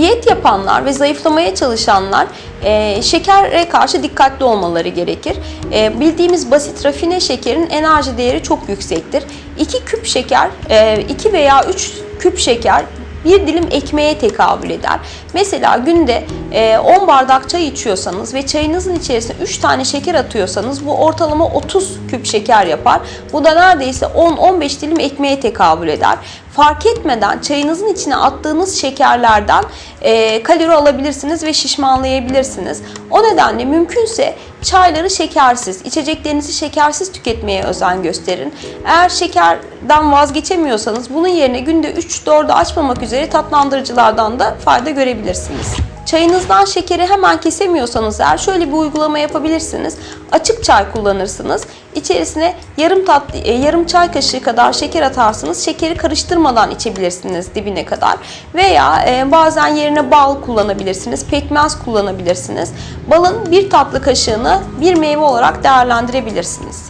diyet yapanlar ve zayıflamaya çalışanlar e, şekere karşı dikkatli olmaları gerekir. E, bildiğimiz basit rafine şekerin enerji değeri çok yüksektir. 2 küp şeker, 2 veya 3 küp şeker bir dilim ekmeğe tekabül eder. Mesela günde e, 10 bardak çay içiyorsanız ve çayınızın içerisine 3 tane şeker atıyorsanız bu ortalama 30 küp şeker yapar. Bu da neredeyse 10-15 dilim ekmeğe tekabül eder. Fark etmeden çayınızın içine attığınız şekerlerden e, kalori alabilirsiniz ve şişmanlayabilirsiniz. O nedenle mümkünse çayları şekersiz, içeceklerinizi şekersiz tüketmeye özen gösterin. Eğer şekerden vazgeçemiyorsanız bunun yerine günde 3-4'ü açmamak üzere tatlandırıcılardan da fayda görebilirsiniz. Çayınızdan şekeri hemen kesemiyorsanız eğer şöyle bir uygulama yapabilirsiniz. Açık çay kullanırsınız. İçerisine yarım tat e, yarım çay kaşığı kadar şeker atarsınız. Şekeri karıştırmadan içebilirsiniz dibine kadar. Veya e, bazen yerine bal kullanabilirsiniz. Pekmez kullanabilirsiniz. Balın bir tatlı kaşığını bir meyve olarak değerlendirebilirsiniz.